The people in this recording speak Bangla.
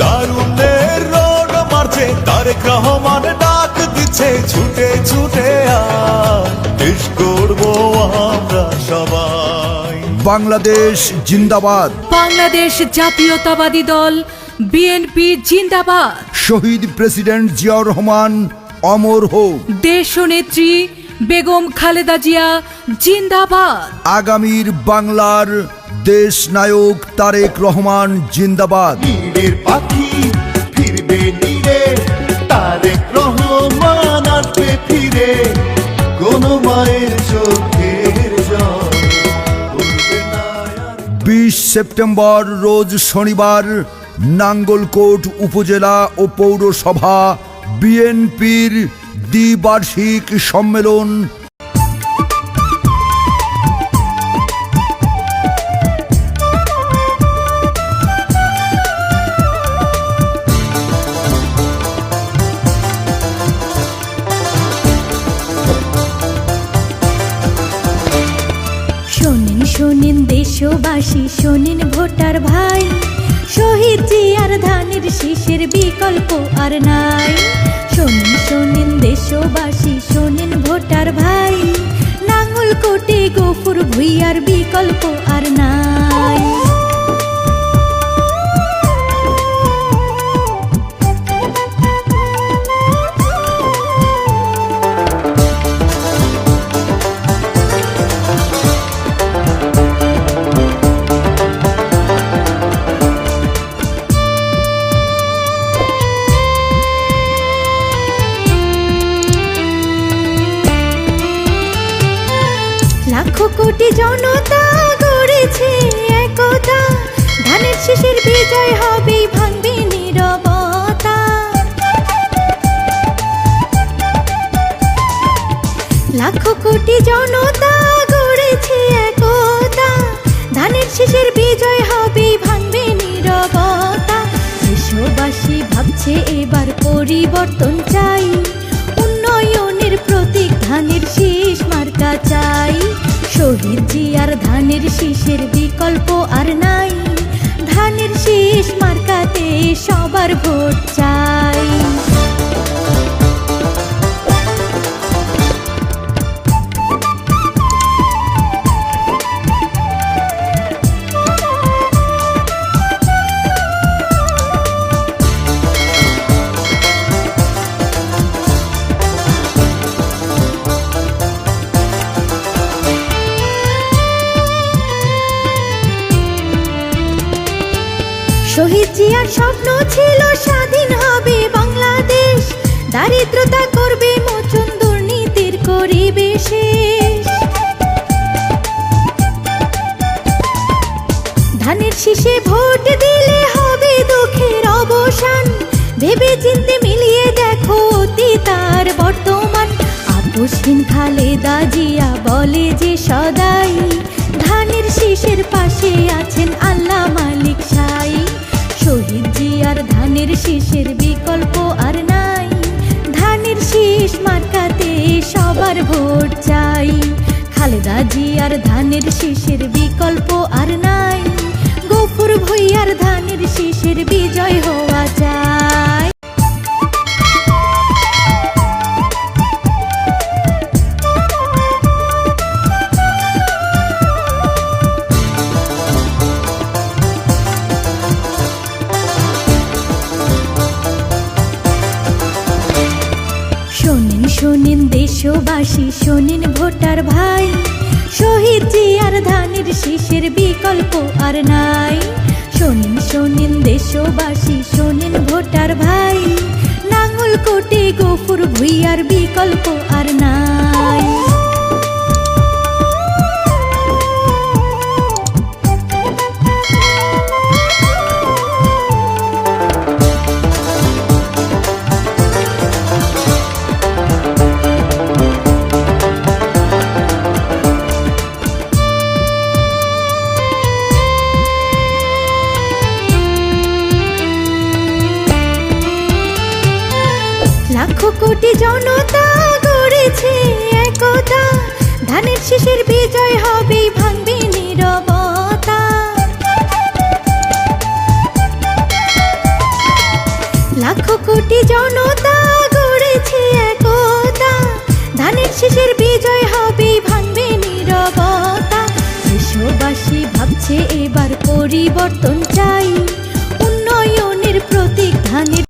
তারুণের রোড মারছে তারেক রহমান ডাক দিচ্ছে ছুটে ছুটে দেশ করব আমরা সবাই। বাংলাদেশ জিন্দাবাদ। বাংলাদেশ জাতীয়তাবাদী দল বিএনপি জিন্দাবাদ। শহীদ প্রেসিডেন্ট জিয়াউর রহমান অমর হোক। দেশনেত্রী বেগম খালেদা জিয়া জিন্দাবাদ। আগামীর বাংলার দেশ নায়ক তারেক রহমান জিন্দাবাদ। নীড়ের পাখি ফিরবে নীড়ে তারেক রহমান আসবে ফিরে। কোন মায়ের চোখের বিশ সেপ্টেম্বর, রোজ শনিবার, নাঙ্গলকোট উপজেলা ও পৌরসভা বিএনপির দ্বিবার্ষিক সম্মেলন শোনেন শোনেন দেশবাসী, শোনেন ভোটার ভাই। শহীদ জিয়ার ধানের শীষের বিকল্প আর নাই। শোনেন শোনেন দেশবাসী, শোনেন ভোটার ভাই। নাঙ্গল কোটে গফুর ভুইয়ার বিকল্প আর নাই। কোটি জনতা গড়েছে একতা। ধানের শিশির বিজয় হবে, ভাঙবে নিরবতা। লাখো কোটি জনতা গড়েছে একতা। ধানের শীষের বিজয় হবেই ভাঙবে নীরবতা। দেশবাসী ভাবছে এবার পরিবর্তন চাই। উন্নয়নের প্রতীক ধানের শীষ মার্কা চাই। শহীদ জিয়ার ধানের শীষের বিকল্প আর নাই। ধানের শীষ মার্কাতে সবার ভোট চাই। শহীদ জিয়ার স্বপ্ন ছিল স্বাধীন হবে বাংলাদেশ। দারিদ্রতা করবে মোচন দুর্নীতির করিবে ধানের শীষে ভোট দিলে হবে দুঃখের অবসান। ভেবে চিনতে মিলিয়ে দেখো অতীত আর বর্তমান। আপোষহীন খালেদা জিয়া বলে যে সদাই। ধানের শীষের পাশে আছেন আল্লাহ চাই খালেদা জিয়ার ধানের শীষের বিকল্প আর নাই। গফুর ভুইয়ার ধানের শীষের বিজয় হওয়া চাই। শোনেন শোনেন দেশবাসী, শোনেন ভোটার ভাই, শহীদ জিয়ার ধানের শীষের বিকল্প আর নাই। শোনেন শোনেন দেশবাসী, শোনেন ভোটার ভাই নাঙ্গল কোটে গফুর ভুইয়ার বিকল্প আর নাই। লাখো কোটি জনতা গড়েছে একতা। ধানের শীষের বিজয় হবে, ভাঙবে নিরবতা। লাখো কোটি জনতা গড়েছে একতা। ধানের শেষের